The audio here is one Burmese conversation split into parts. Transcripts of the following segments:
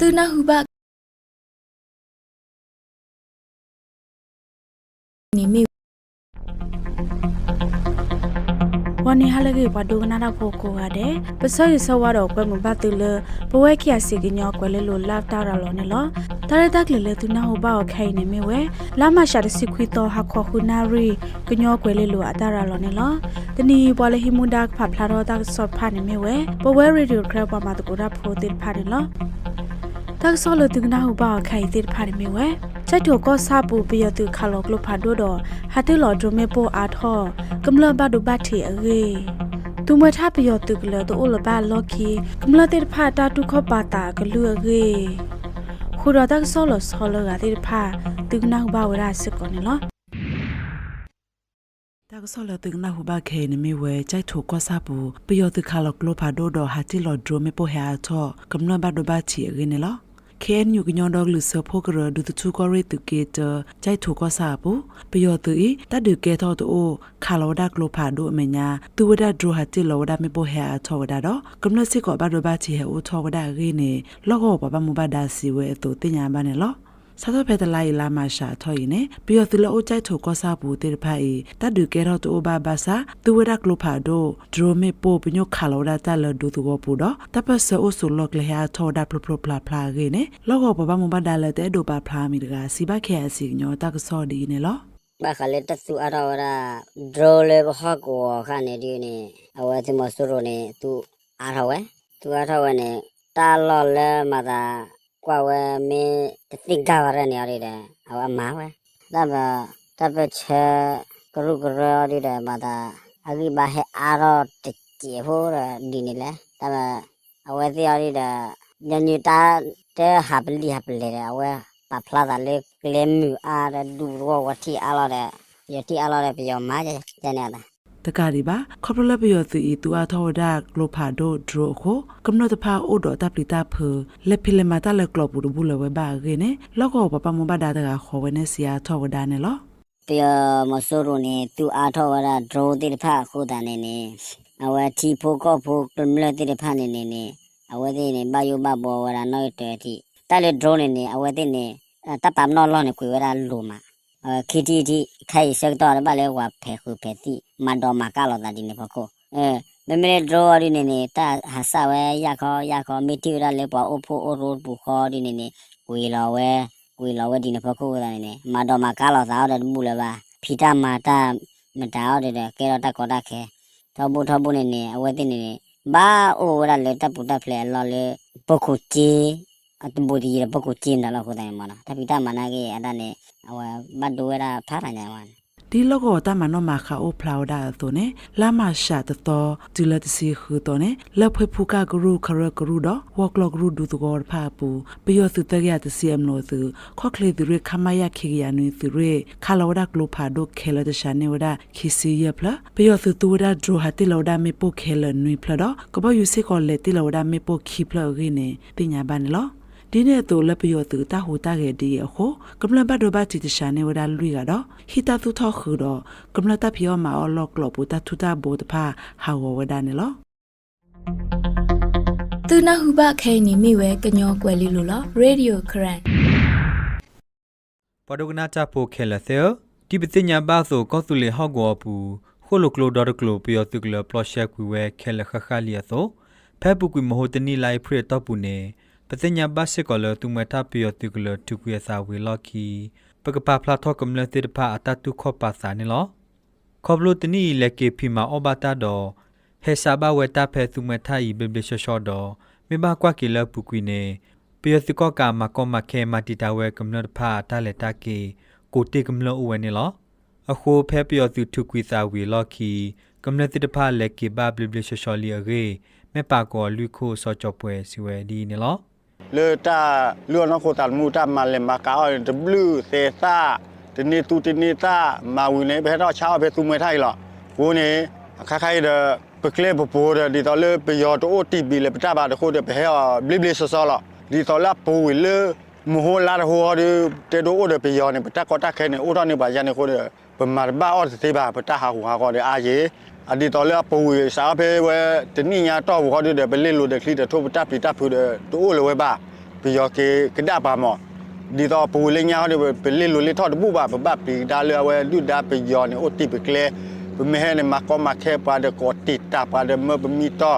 သူနာဟုဘနိမိဝန်နေဟလကေဘဒုကနာတာဖို့ကိုရတယ်ပစရဆဝါတော့ကွယ်မဘတူလဘဝဲခ ्या စီကညောကွယ်လေလိုလာတာရလောနေလောတရတက်လေလေသူနာဟောဘောက်ခိုင်နေမေဝဲလာမရှာတစီခွီတော့ဟခေါခုနာရီကညောကွယ်လေလိုအတာရလောနေလောတနီဘောလေဟီမွန်ဒါဖဖလာတော့တာဆော့ဖာနေမေဝဲဘဝဲရေဒီယိုခရပမာတကူရဖိုတိဖာနေလော တက်ဆောလတုကနာဟုပါခိုင်သစ်ဖာရမေဝဲချက်တောကဆာပူပယတုခါလောကလဖာဒိုဒဟာတေလောဒိုမေပိုအာထောကမ္လဘဒုဘတ်ထေအေသူမထပယတုကလတိုလဘလော်ခီကမ္လတေဖာတာတုခောပါတာကလူအေခူရတက်ဆောလဆောလကတေဖာတုကနာဟုပါဝရစကောနီလောတာကဆောလတုကနာဟုဘခဲနမီဝဲကြိုက်ထိုကဆပူပယောတခါလကလောဖာဒိုဒဟာတီလောဒရိုမေပိုဟာထောကမ္နဘဒဘချီရင်းနော် เคนอยู่กันยอนดอกหรือเสือพวกเรดูตุชูก็เรตุเกเจอใจถูกก็สาบุปยอตุอีตาดือเกทอตุโอคาลวดักโลผาดูเมญาตุวดาดรูหัติลวดาไม่โบเฮาทอวดาดอกำลังสิกอบาดบาจิเฮอทอวดาเรเนลอกอบาบามุบาดาสิเวตุติญาบาเนลอ စားတော့ဖက်တလိုက်လာမရှာထော်ရင်ねပြီးတော့သူလို့အကြိုက်ထုတ်ကောစားဘူးတေတဖက်ဤတတ်ဒူကဲတော့တူဘာဘာစာသူဝရကလိုဖာဒိုဒရိုမေပိုပညိုခါလောဒတာလဒူသူဘောပူတော့တပတ်ဆအိုဆူလော့ကလေဟာထော်ဒါပလပလပလာဖလာကေねလောကဘဘမဘဒါလတဲ့ဒိုပါဖလာမီတကစီဘခဲအစီညောတကဆောဒီနေလော ba khale ta su ara ora dro le ba ha ko kha ne di ne awa ti mo su ro ne tu ara we tu ara we ne ta lo le ma da kwa we me ti ga wa ne ari de awa ma we da ba ta ba che kru kru ari de ma da agi ba he ara ti chi ho ra di ne le da ba awa ti ari de nya ni ta te ha bli ha bli de awa ပဖလာတာလေကလမ်မူအားဒူရောဝတီအားလာတဲ့ယတီအားလာတဲ့ပြောမာကျကျနေတာ တကရီပါခေါပလပယောသူဤသူအထောဒါကလိုဖာဒိုဒရိုခိုကမ္နတဖာအိုဒတာပလီတာဖလက်ဖိလမတာလကလပူဘူးလဝဘာဂေနေလောကောပပမဘဒါတကခေါ်ဝနေစီယာထောဝဒါနေလောပြောမဆိုးရနေသူအားထောဝရဒရိုတိဖာခုတန်နေနေအဝတီဖို့ကောဖို့ကမလတိဖာနေနေနေအဝတိနေဘယုဘဘောဝရနော်တဲတိတက်လေဒရိုနေနေအဝတိနေတပ်ပမနော်လောနေကွေဝရလူမာ ခီတီတီခိုင်ဆက်တော့ဘာလဲဝဖဲခုဖဲတိမန်တော်မာကလောတာဒီနေဖို့ကိုအဲမမေဒရိုရီနေနေတာဟာဆဝဲရခေါ်ရခေါ်မီတီရလေပေါ်အဖို့အရိုးပူခေါ်ဒီနေနေဝီလောဝဲဝီလောဝဲဒီနေဖို့ကိုတာနေနေမတော်မာကလောတာတော့ဘူးလေပါဖီတာမာတာမတာတော့တယ်ကဲတော့တက်ကောတက်ခဲတော့ဘူးတော့ဘူးနေနေအဝဲတင်နေနေဘာအိုရလေတပ်ပူတက်ဖလဲလော်လေပုတ်ခုချီအတ ဘူဒီရပုတ်ခုချီနေတော့ခုတိုင်မလားတပိတာမနာကေအဲ့ဒါနေအဝဲဘတ်ဒိုရထားရညာဝမ်းဒီလောကောတမနောမခါအိုဖလာဝဒါတိုနေလာမရှာတတော်ဒူလတစီခူတိုနေလဖွေဖူကဂရုခရဂရုတော့ဝကလဂရုဒူတကောဖာပူပယောသူတကရတစီအမလို့သူခေါကလေသူရခမယခေရနွေသူရခလာဝဒါကလိုဖာဒိုခဲလတရှာနေဝဒါခီ စီယဖလာပယောသူတူဝဒါဒရဟာတီလောဒါမေပိုခဲလနွေဖလာတော့ကဘယူစီကောလေတီလောဒါမေပိုခီဖလာရင်းနေပညာပန်လောဒီနေ့တော့လက်ပယောသူတဟူတခဲ့ဒီအခိုကမ္လဘတ်ဒဘတ်တီတရှာနေဝဒါလူရတော့ဟီတာသူထောက်ခူတော့ကမ္လတပ်ပြောမှာအော်လော့ကလော့ပူတထူတာဘောတဖာဟာဝဝဒါနေလောသူနာဟုဘခဲနိမိဝဲကညောကွယ်လီလိုလောရေဒီယိုခရန်ပဒုကနာချပိုခဲလသေဒီပတိညာဘာဆိုကောသူလေဟောက်ကောပူခိုလိုကလိုဒေါ်ကလိုပယောတုကလပလော့ရှက်ကွေဝဲခဲလခခလီယသောဖဲပုကွေမဟုတ်တနီလိုက်ဖရတော့ပူနေ ပတိညာဘာစစ်ကောလသူမထပယောတုကလတုကွေစာဝေလော်ကီပကပဖလာထောကမလတိတဖအတတုခောပါစာနေလောခေါပလိုတနီလက်ကေဖီမာအောဘတာတော့ဟေဆာဘဝတာဖဲသူမထဤဘေဘလရှော့ရှော့တော့မေဘာကွာကီလပုကွေနေပယောတုကောကာမကောမခဲမတီတာဝဲကမလတဖတာလက်တာကေကိုတေကမလအဝဲနေလောအခုဖဲပြောသူထုကွေစာဝီလော်ခီကမ္နတိတဖလက်ကေဘဘလဘလရှော်လီအရေမေပါကောလူခိုစောချပွဲစီဝဲဒီနေလော le ta lu no ko tal mu ta ma le ma ka o de blue se sa de ni tu de ni ta ma wi ne be do cha be tu me thai lo wo ne kha khai de pe kle bo bo de di to le pe yo to o ti bi le pe ta ba de ko de be ha bli bli so so lo di to la po wi le mu ho la ho de te do o de pe yo ne pe ta ko ta khe ne o do ne ba ya ne ko de pe ma ba o se ba pe ta ha hu ha ko de a ye อดีตอนเลือกปูยสาเพเวตินี่ยาต่อบุคคลเดี๋ยวไปเล่นลูเดคลีเดทุบตับปีตับพูดตู้เลยเวบ้าปียอเกกระดาปามอดีตอปูเล่นยาเขาเดี๋ยวไปเล่นลูเล่ทอดบูบ้าปบ้าปีดาเรือเวดูดาไปยอเนี่ยโอติไปเคลเป็นไม่ให้ในมาก็มาแค่ปลาเดกอติดตาปลาเดเมื่อเปมีต่อ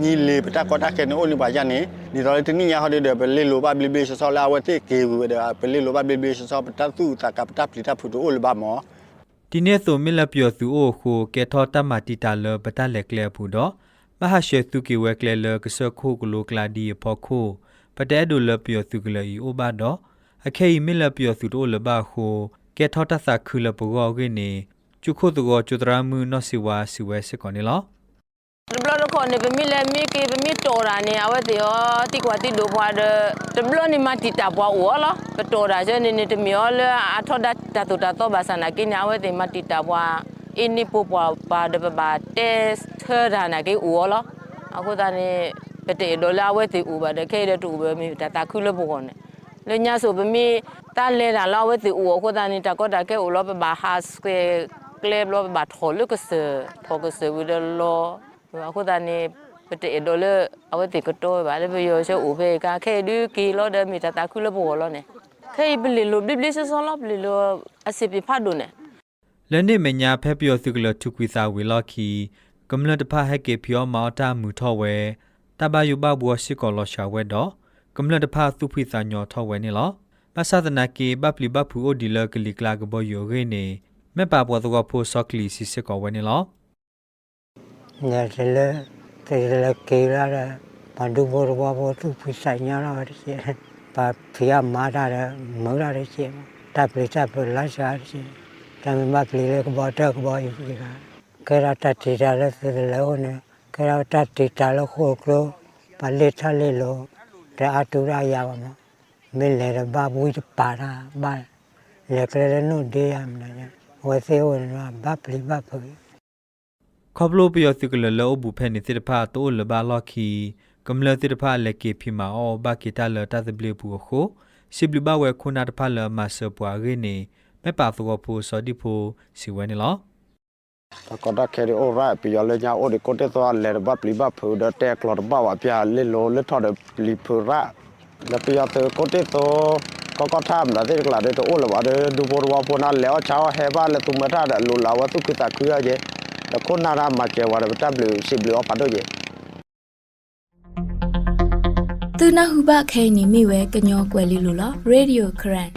มีเลยไปตากอตาแค่เนี้โอ้ลิบายานี้ดีตอนที่นี่ยเขาเดี๋ยวไปเล่นลูบ้าบลิบิชซอลาวเตเกวเดี๋ยวไปเล่นลูบ้าบลิบิชซอลไปตาสู้ตากับตาปีตาพูเดโอลิบามอ ဒီနေ့ဆိုမီလပြောသူအိုခိုကဲထောတမတီတာလပတလက်ကလေဘူးတော့မဟာရှေသူကီဝဲကလေလကစခိုကလိုကလာဒီဖောခိုပတဲဒိုလပြောသူကလေးအိုဘာတော့အခေမီလပြောသူတို့လဘခိုကဲထောတသခုလပကောကိနေကျုခိုတကောကျူတရာမှုနော့စီဝါစီဝဲစကောနေလော တဘလတော့ခေါ်နေပမီလဲမီကေပမီတော်တာနေအဝတ်တေယောတိကွာတိဒိုဘွားတဲ့တဘလနေမတီတာဘွားဝလောပတော်တာကျနေနေတမျောလဲအထောဒတ်တတူတာတော့ဘာစနာကိညာအဝတ်တေမတီတာဘွားအင်းနိပပွားပါဒပပါတက်သရနာကေဝလောအခုတနေပတေဒေါ်လာဝတ်တေဥပါတဲ့ခဲတဲ့တူပဲမီတတာခုလဘောကောနေလေညာဆိုပမီတာလဲတာလာဝတ်တေဥအခုတနေတကောတာကေဥလောပပါဟာစကွေကလေဘလောပပါထောလကစထောကစဝီဒလော အခုတနေပတေဒေါ်လအဝတိကတော့ဗာလေဘယောရှုဥဖေကခဲဒူကီလောဒမီတတာခုလဘောလောနေခဲဘလီလိုဘလီဆဆောလောဘလီလိုအစီပဖတ်ဒုနေလနေ့မညာဖက်ပြောသူကလထုကွေစာဝေလော်ခီကမ္လတဖဟက်ကေပြောမောတာမူထောဝဲတဘယုဘဘောရှိကောလောရှာဝဲတော့ကမ္လတဖသူဖိစာညောထောဝဲနေလောမဆဒနာကေဘပလီဘဖူအိုဒီလကလီကလာကဘောယိုဂေနေမေပါဘောတော့ဖိုဆော့ကလီစီစကောဝဲနေလော ညတယ်လေတေလေကေလာတဲ့ဘာဒူဘောဘောဘောသူဖိဆိုင်ညာလာတဲ့ရှင်ဘာဖီယာမာတာတဲ့မောလာတဲ့ရှင်တပ်ပလီတပ်ပလာရှာတဲ့ရှင်တမမပလီလေကဘောတကဘောယူကြီးကကေ ขอบลูปยอสิกลลอบุเพนิสิทธภาตัวลบาลอคีกำเลสิทธภาเลเกพิมาออบากิตาเลตาสเบลปัวโคสิบลิบาเวคุนาตภาเลมาเสปัวเรเนไม่ป่าฟัวพูสอดิพูสิเวนิลอตะกอดเคริโอไรปิยอเลญาโอดิโกเตตัวเลรบับลิบาพูเดเตกลอดบาวะปยาเลโลเลทอดลิพูระแล้วปิยอเตโกเตโตก็ก็ทำแล้วที่กลาดตัวโอ้ละว่าดูบัวปัวนั้นแล้วเช้าเฮบ้านแล้วตุ้มมาท่าเดลุลาวตุกตาคือเย တခုနာရမကျဝရတပ်လူစီဘလူအပတော့ရဲ့သူနာဟုဘခဲနီမိဝဲကညောကွယ်လီလိုလားရေဒီယိုခရန်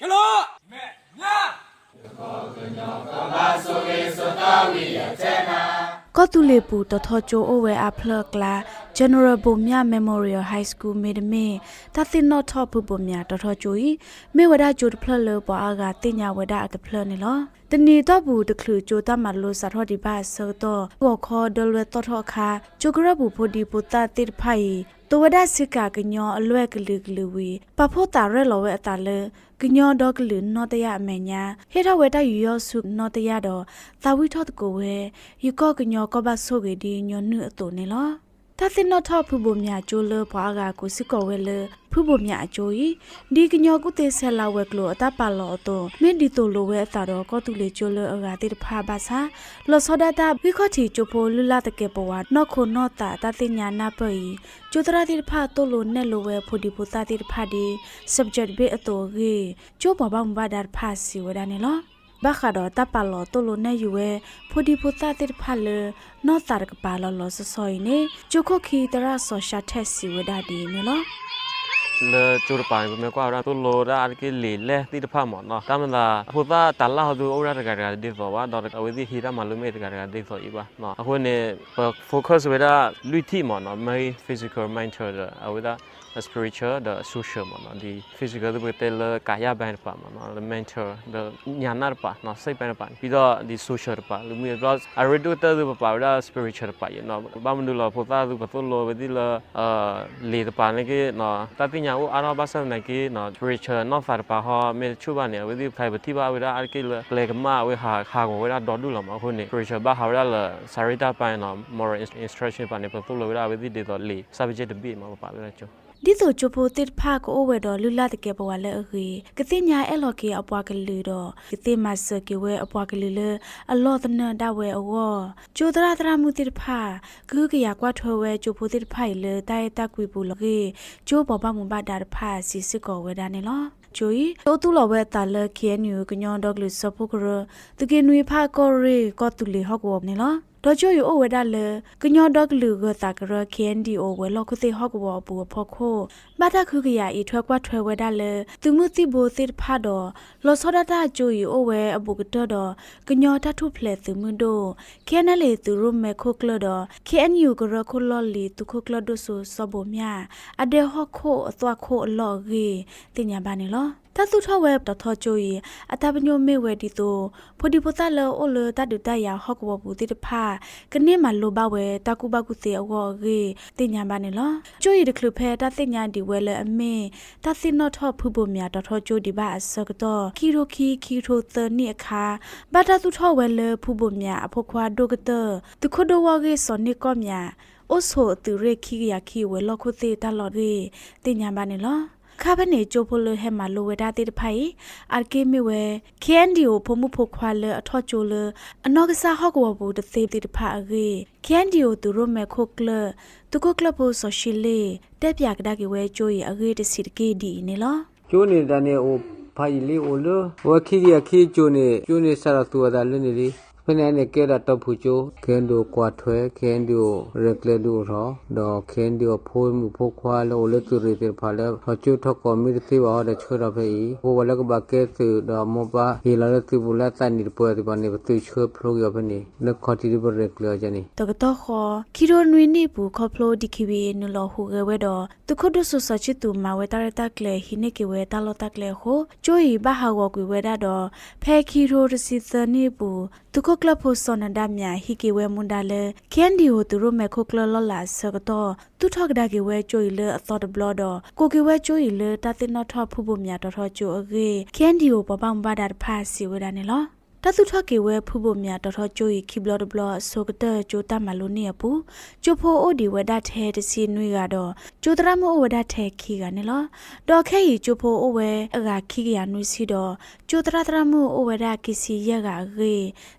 ကလောမဲညာကောကညောကဘာဆိုကေဆိုတာဝီယချေနာ လေပူတထောချိုအိုဝဲအဖလကလာ General Bomya Memorial High School မေဒမေတသိနော့ထော့ဖူပုံမြတထောချိုဤမေဝဒဂျိုတဖလလပွားကတင်ညာဝဒအတဖလနေလောတနီတော့ဘူးတခလူဂျိုတမလို့စထောဒီပါဆောတော့ဘောခေါ်ဒလဝတထောခါဂျိုဂရဘူးဖိုဒီပူတာတိဖိုင် တဝဒစစ်ကကညောအလွဲကလူကလူဝီပဖို့တာရဲလောဝဲအတာလေကညောတော့ကလူနောတရအမေညာဟေထဝဲတယူယောစုနောတရတော့သာဝိထောတကိုဝဲယူကောကညောကဘဆုကေဒီညောနုအတူနေလော တသိနောထဖူဘမြကျိုးလဘွားကကိုစစ်ကောဝဲလဖူဘမြအကျိုးဤဒီကညောကုတေဆဲလာဝဲကလိုအတပါလောအတုမင်းဒီတိုလိုဝဲအတာတော့ကောတူလေကျိုးလအဂါတိတဖာဘာသာလောစောဒတာဘိခောတီချိုပိုလူလာတကေပဝါနော့ခုနော့တာတသိညာနာပဤကျိုတရာတိတဖာတိုလိုနဲ့လိုဝဲဖူဒီပူတာတိတဖာဒီ subject ဘေအတော်ကြီးကျိုးဘဘမဘာဒါဖာစီဝဒနေလော ဘာခါတော့တပလောတိုလိုနဲ့ယူဝဲဖူဒီဖူတာတိဖာလေနော့တာကပါလောလောဆဆိုင်းနေကျုခုခီတရဆောရှာထက်စီဝဒဒီနေလော le chur pa ko me kwa ra to lo ra ke le le ti de pha mo no ta ma da hu ta ta la du o ra ga ga de so wa do a we di hi ra ma lu me ga ga de so i ba no a ko ne focus we da lu ti mo no my physical mental da a we da the spiritual the social mo no di physical de te le ka ya ban pa mo no the mental the nya na pa no sai ban pa pi do di social pa lu mi do a re do ta du pa da spiritual pa ye no ba mu lo pho ta du pa to lo we di le uh le pa ne ke no ta ti nya o ara ba sa na ke no spiritual no fa pa ha me chu ba ne we di phai ba ti ba we da ar ke le le ka ma we ha ha go we da do du lo ma ho ne spiritual ba ha ra le sarita pa no moral instruction pa ne pa to lo we da we di de do le subject bi ma pa we da chu ဒီဆိုချိုဖိုတစ်ဖာကိုအိုဝဲတော့လူလာတကယ်ဘဝလဲအခေကတိညာအဲ့လော်ကေအပွားကလေးတော့ကတိမဆကေဝဲအပွားကလေးလေအလော်တနဒဝဲအောကျိုဒရာဒရာမူတစ်ဖာကူကရကွာထွဲဝဲချိုဖိုတစ်ဖာလေတိုင်တက်ကွေပူလကေကျိုးဘောပမူဘာဒါဖာစီစစ်ကောဝဲဒါနေလောကျိုဤတိုတူလောဝဲတာလခဲနူကညွန်ဒေါကလူစပုကရတကေနွေဖာကောရီကောတူလီဟော့ကောနေလော တော့ကျိုယူအဝဲဒါလေကညောဒေါကလူကတာကရကန်ဒီအိုဝဲလောက်ခသိဟော့ကောပူဖို့ခိုဘာတာခုကရဤထွဲကွာထွဲဝဲဒါလေသူမှုတိဘိုသစ်ဖာတော့လောစောဒတာကျိုယူအဝဲအပူကတော့တော့ကညောတထုဖလေသူမှုတို့ခဲနလေသူရုမဲခိုကလတော့ KNU ကရခိုလော်လီသူခိုကလဒိုဆူစဘောမြအဒေဟော့ခိုအသွခိုအလော်ကြီးတင်ညာပါနေလော တသုထဝဲတထောချိုရီအတပညိုမေဝဲဒီတိုဖိုဒီပိုတလောအိုလတတုတရဟော့ကဘဘူးတိတဖာကနေမလိုဘဝဲတကုဘကုစေအောကြီးတင်ညာပါနေလောချိုရီတခလူဖဲတသိညာဒီဝဲလေအမင်းတသိနော့ထော့ဖူဖို့မြတထောချိုဒီပါအစကတော့ခီရိုခီခီထိုသနိအခါဘာတသုထဝဲလေဖူဖို့မြအဖို့ခွာဒိုကတသူခဒဝါကြီးစောနိကောမြအိုဆိုသူရခိရခိဝဲလောက်ခုသေးတလော်ကြီးတင်ညာပါနေလော ခါဘနေချိုဖိုလဟဲမာလိုဝဒါတိတဖိုင်အာကေမီဝဲကန်ဒီယိုဖမှုဖို့ခွာလအထော့ချိုလအနောက်ကစားဟော့ကောဘူးတသေးတိတဖာအကေကန်ဒီယိုသူရမဲခိုကလသူကိုကလဖို့ဆိုရှီလေတက်ပြကဒါကေဝဲချိုရီအကေတစီတကေဒီနေလောကျိုးနေတဲ့နေအိုဖိုင်လီအိုလဝခိရခိကျိုးနေကျိုးနေဆရာသူအဒါလနေလီ ဖနေနေကဲရတော့ဖူချိုခဲန်ဒိုကွာထွဲခဲန်ဒိုရက်လေဒိုရောဒေါ်ခဲန်ဒိုဖိုးမှုဖိုးခွာလောလေသူရီတေဖာလေဟချိုထကောမီတိဝါတဲ့ချွရဖေးဟိုဝလကဘကဲသူဒေါ်မောပါဟီလာတူဘူးလာတန်ဒီပွဲဒီပနေဘသူချွဖလိုရဖနေလခတီဒီဘရက်လေဂျနီတကတော့ခေါ်ခီရိုနွေနေဘူးခေါဖလိုဒီခီဝီနလောဟုကဝဲတော့သူခုဒုဆဆချီတူမဝဲတရတကလေဟိနေကေဝဲတလောတကလေဟိုကျိုးဤဘဟာဝကွေဝဲတော့ဖဲခီရိုရစီသနေဘူးသူခုကလဖို့စောနဒမြဟိကေဝဲမွန်ဒါလေကန်ဒီဟိုသူရမဲခုကလလလာဆကတော့သူထောက်ဒါကေဝဲကျိုးဤလေအသောတဘလတော့ကိုကေဝဲကျိုးဤလေတသိနော့ထော့ဖူဖို့မြတော်ထော့ကျိုးအကေကန်ဒီဟိုပပမ္ဘာဒါဖာစီဝဲဒါနေလော တသုထကေဝဲဖူဖို့မြတော်တော်ကျိုးရီခိဘလဒဘလဆိုကတဲ့ကျိုးတမလို့နေပူကျိုးဖို့အိုဒီဝဒထဲတစီနွေကတော့ကျိုးတရမဝဒထဲခီကနေလောတော်ခဲရီကျိုးဖို့အိုဝဲအကခိကရနွေစီတော့ကျိုးတရတရမှုအိုဝဒကီစီရကရေ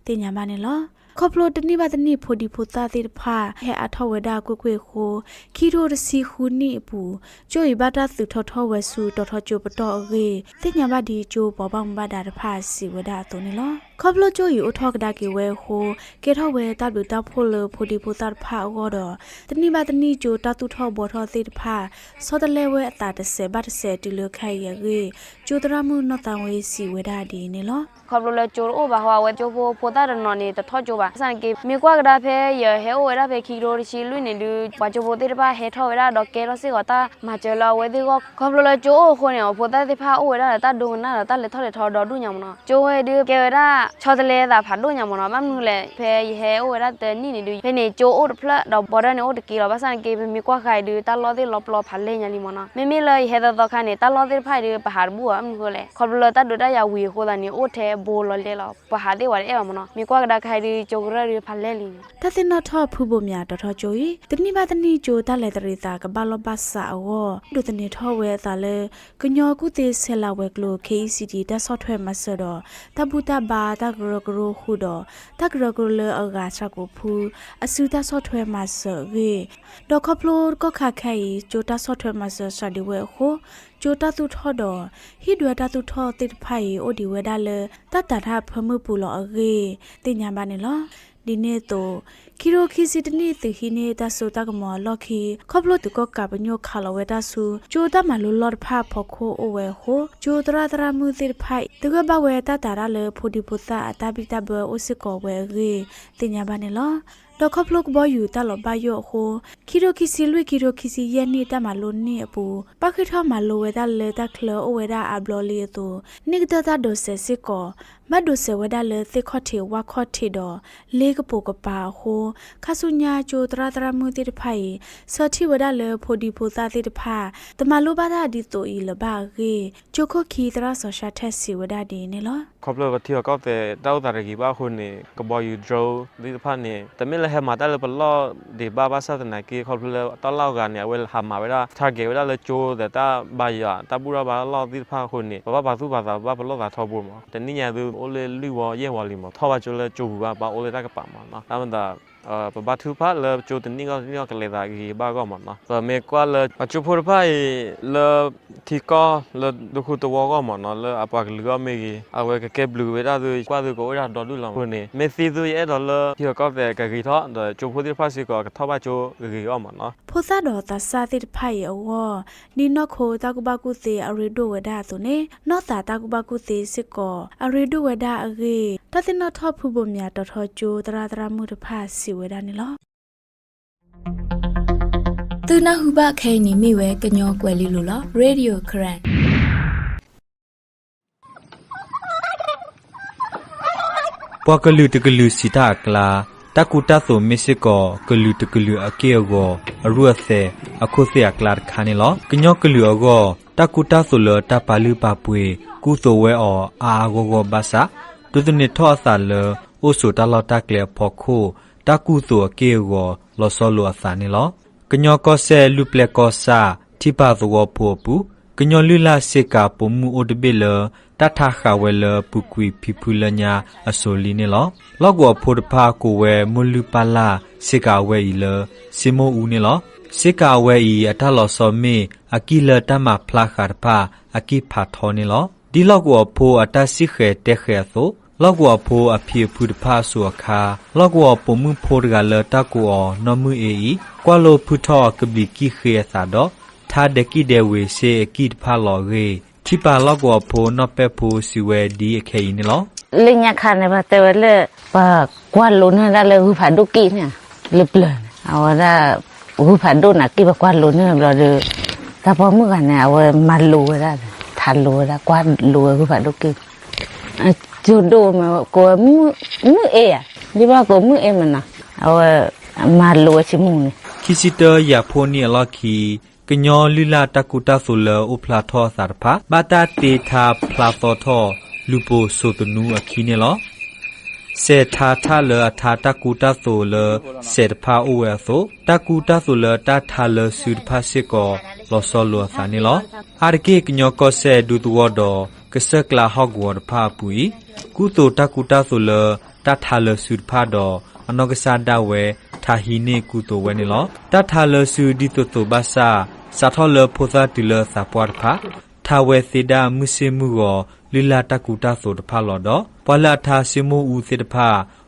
တင်ညာမနေလောခေါပလိုတနိဘာတနိဖိုဒီဖိုတာတိဖာဟဲအထောဝဒကွကွေခိုခီရိုရစီခူနိပူကျိုဤဘာတာသူထောထောဝဲစုတော်ထောကျိုပတော်ရေတိညာဘာဒီကျိုဘောပေါင်းဘာဒါတဖာစီဝဒတုန်နီလော ခေါပလိုကျိုဤအထောကဒါကေဝဲဟိုကေထောဝဲတပ်လူတပ်ဖိုလဖိုဒီဖိုတာဖာအောတော့တနိဘာတနိကျိုတတုထောဘောထောတိတဖာစောတလဲဝဲအတာတဆေဘတ်ဆေတီလခိုင်ရရေကျိုတရမှုနောတန်ဝဲစီဝဒဒီနီလောခေါပလိုလေကျိုအိုဘာဟွာဝဲကျိုဖိုပိုတာရနော်နေတထောကျိုပါဆန်ကေမြေကွာကဒါဖဲရဟဲအိုဝဲဒါဖဲခီရိုရှိလွနေလူပွာကျိုဖိုတေတပါဟဲထောဝဲဒါဒေါ်ကေရောစီကတာမာကျလာဝဲဒီကောခေါပလိုလေကျိုအိုခွနေဖိုတာတေဖာအိုဝဲဒါတာဒုံနာတာလေထောလေထောဒေါ်ဒုညမနော်ကျိုဝဲဒီကေဝဲဒါချောတလဲတာဖာဒုညမနော်မမှုလေဖဲဟဲအိုဝဲဒါတဲနိနေလူဖဲနေကျိုအိုဖလက်ဒေါ်ဘော်ဒနေအိုတကီရောပါဆန်ကေမြေကွာခိုင်ဒီတာလောတေလောပလောဖာလေညာလီမနော်မေမေလေဟဲတော့ခါနေတာလောတေဖိုင်ဒီပဟာဘူးအမှုလေခေါပလိုတာဒုတာရဝီခိုတာနေအိုထဲဘိုလောလေလောပဟာတေဝရအဲမနော်မြေကွာကဒါခိုင်ဒီကျိုဂရရီဖာလဲလီတသိနော့ထောဖူဖို့မြတော်တော်ကျိုဤတနိဘာတနိကျိုတလဲတရိတာကဘလောဘဆာအောဒုတနိထောဝဲသာလဲကညောကုတေဆဲလာဝဲကလို KCD တဆော့ထွဲမဆတော့တဘူတဘာတဂရဂရခုတော့တဂရဂရလအဂါချကိုဖူအစုတဆော့ထွဲမဆရေဒေါကဖလိုကခခိုင်ကျိုတဆော့ထွဲမဆဆဒီဝဲခုကျိုတတုထောတော့ဟိဒွဲတတုထောတိဖိုင်အိုဒီဝဲဒါလဲတတတာဖမှုပူလောအရေတင်ညာပါနေလော ဒီနေ့တော့ခီရိုခီစီတနီတီဟီနေတာဆိုတာကမောလော်ခီခေါပလိုတူကကပညိုခါလဝဲတာဆူဂျိုတမလူလော်ဖာဖခိုအိုဝဲဟိုဂျိုတရာတရာမူတိဖိုင်တူကဘဝဲတာတာရလေဖိုဒီပူတာအတာဘီတာဘအိုစကောဝဲရေတင်ညာပါနေလော တော့ခပလုတ်ဘောယူတလောဘယောဟိုခီရိုခီစီလွိခီရိုခီစီယနီတမလိုနေအပူပခိထမလိုဝဲတာလေတာခလောဝဲတာအဘလောလီတူနိကတတာဒိုဆေစစ်ကောမတ်ဒိုဆေဝဲတာလေသိခော့ထေဝါခော့ထေတော့လေကပိုကပါဟိုခဆုညာကျိုတရာတရာမှုတိတဖိုင်စောတိဝဲတာလေဖိုဒီဖိုသာတိတဖာတမလိုပါတာဒီတိုဤလဘာရေချိုခိုခီတရာဆောရှာထက်စီဝဲတာဒီနေလောခေါပလိုကတိယောကောက်တဲ့တောက်တာရကြီးပါခုနေကဘောယူဒရိုဒီဖာနေတမင်လဟဲမှာတလည်းဘလောဒီဘာဘာဆတ်နေကေခေါ်လို့တလောက်ကနေဝဲဟာမှာဝဲတာ target ဝဲတာလေချိုးတဲ့တာဘာရတာပူရဘာလောက်ဒီဖာခုနေဘာဘာသူဘာသာဘာဘလောသာထောဖို့မတနည်းညာသူအိုလေလူဝရဲဝလီမထောပါချိုလေချိုဘူးဘာဘာအိုလေတာကပါမနော်ဒါမှမဟုတ် အဘသူဖာလေကျိုတနီကနီကလေဒါကြီးဘာကောမနော်ဗမေကွာလေအချူဖိုဖိုင်လေတီကောလေဒခုတဝကောမနော်လေအပကလကမေကြီးအဝဲကကဲဘလူးဝဲဒါဆိုကွာဆိုကိုရဒေါ်လူလောင်ခုနေမေစီဆိုရဲ့ဒေါ်လေဒီကောတဲ့ကကြီးတော့ကျိုဖိုဒီဖာစီကောကထဘကျိုကြီးကောမနော်ဖိုဆာဒေါ်တဆာတိဖိုင်အဝနီနော့ခိုတကဘကုစီအရီဒိုဝဲဒါဆိုနေနော့သာတကဘကုစီစစ်ကောအရီဒိုဝဲဒါအကြီးတသနထဖူပုံမြတော်တော်ကျိုတရာတရာမှုတဖာစီဝဒါနေလောသူနာဟုဘခဲနေမိဝဲကညောကွယ်လီလိုလားရေဒီယိုခရန်ပွားကလူတကလူစီတာကလာတကူတဆိုမစ်စစ်ကောကလူတကလူအကေယောအရုအစေအခုစေအကလာခါနေလောကညောကလူအောတကူတဆိုလတပါလူပါပွေကုသိုဝဲအောအာဂောဂောဘာစာဒုဒနေထောအစာလအိုဆိုတလောတကလေဖောခို တကူဆိုအကေယောလောဆောလောအစာနေလောကညောကောဆဲလူပလက်ကောစာတိပါသောပိုပူကညောလူလာစေကာပမှုအိုဒဘေလတထခဝဲလပုကွီဖီဖူလညာအဆိုလီနေလောလောက်ကောဖိုတဖာကိုဝဲမွလူပါလာစေကာဝဲဤလစီမိုဦးနေလောစေကာဝဲဤအထလောစောမေအကိလတမဖလာခါဖာအကိဖာထောနေလောဒီလောက်ကောဖိုအတစိခဲတက်ခဲသော လောက်ကွာဖိုးအဖေဖူတဖာဆူအခါလောက်ကွာပုံမှုဖိုးတကလတကူအောနမှုအေဤကွာလိုဖူထောကပလီကီခေသာတော့သာဒကိဒေဝေစေအကိတဖာလောရေချိပါလောက်ကွာဖိုးနော့ပက်ဖိုးစီဝဲဒီအခေနေလော le nya khane ba te le ba kwa lo na da le hu pha do ki nya le ple awara hu pha do na ki ba kwa lo na lo de ta po mu ga na awa ma lo da tha lo da kwa lo hu pha do ki jo do ma ko mu mu e ya di ba ko mu e ma na awa ma lo chi mu ni ခိစီတရဖိုနီအလခီကညောလီလာတကူတာဆိုလဥဖလာထောသရဖာဘာတာတေသာဖလာသောထောလူပိုဆိုတနူအခီနေလော စေထာထလအထာတကူတာဆိုလစေတဖာအိုဝဲဆိုတကူတာဆိုလတထာလစုတဖာစစ်ကောလောဆောလောသနေလောအာရကေကညောကောဆေဒူတဝဒောကစကလာဟော့ဂဝတ်ဖာပူီကုတိုတကူတာဆိုလတထာလစုတဖာဒောအနောကစားဒဝဲထာဟီနေကုတိုဝဲနေလောတထာလစုဒီတိုတိုဘာစာစာထောလဖိုသာတီလစာပွားဖာ ထာဝဲစေဒမုစေမှုကိုလီလာတကူတာဆိုတဖာလောတော့ပလာထာစေမိုဦးစေတဖာ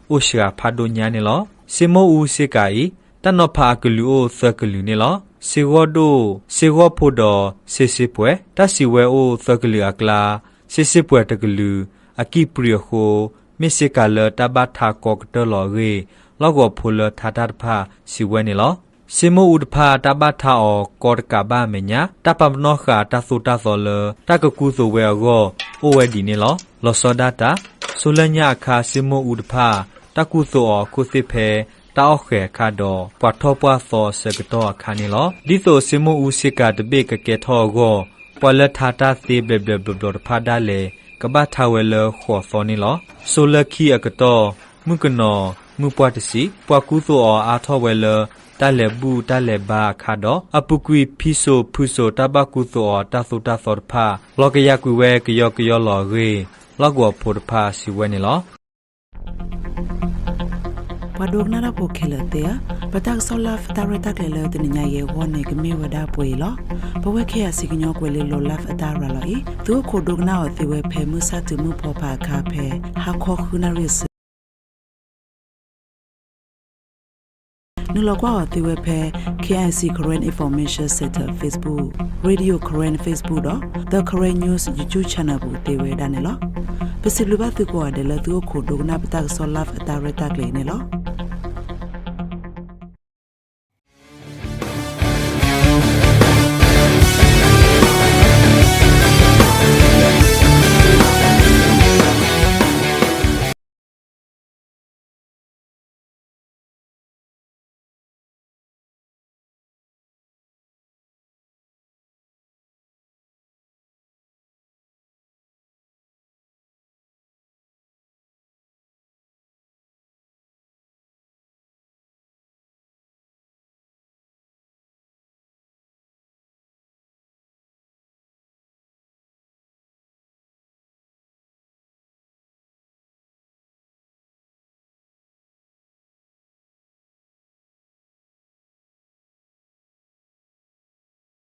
အိုရှာဖာဒိုညာနေလောစေမိုဦးစေကိုင်တနောဖာကလူအိုသကလူနေလောစေဝဒိုစေဝဖို့တော်စေစေပွဲတစီဝဲအိုသကလူအကလာစေစေပွဲတကလူအကိပရိယခိုမစ်စေကလတဘထာကောကတလောရေလောက်ကိုဖိုလထာတာဖာစီဝဲနေလော စေမိုဥဒဖာတဘထာအောကောတကဘာမညာတပမနောခာတသုတသောလတကကူဆိုဝဲအောအိုဝဲဒီနေလောလောစောဒတာဆိုလညာခာစေမိုဥဒဖာတကုဆိုအောကုစိဖေတောက်ခဲခါတော့ပွားထောပွားသောစကတော့ခါနေလောဒီဆိုစေမိုဥစိကတဘေကကေထောကိုပွာလထာတာသေဘလဘလဘလဖာဒါလေကဘာထာဝဲလခေါ်သောနေလောဆိုလခီအကတော့မုကနောမူပွားတစီပွားကူဆိုအောအာထောဝဲလ တလည်းဘူးတလည်းဘာခါတော့အပုကွီဖီဆိုဖုဆိုတဘကုသောတသုတသောဖာလောကရကွေဝဲကယောကယောလောရေလောက်ကောဖို့ဖာစီဝဲနေလောပဒုကနာရပိုခဲလတဲ့ပတက်ဆောလာဖတာရတက်လေလေတနညာယေဝနေကမေဝဒပွေလောဘဝခဲအစီကညောကွယ်လေလောလဖအတာရလောဤသူခိုဒုကနာအသေးဝဲဖဲမှုစတမှုဖောပါခါဖဲဟာခောခုနာရစ် နူလောက်ကွာအသေးဝဲဖဲ KIC Korean Information Center Facebook Radio Korean Facebook တော့ The Korean News YouTube Channel ဘူးတေဝဲဒါနေလောပစီလူဘတ်သူကွာတယ်လေသူခိုဒုကနာပတက်ဆောလာဖအတာရတက်လေနေလော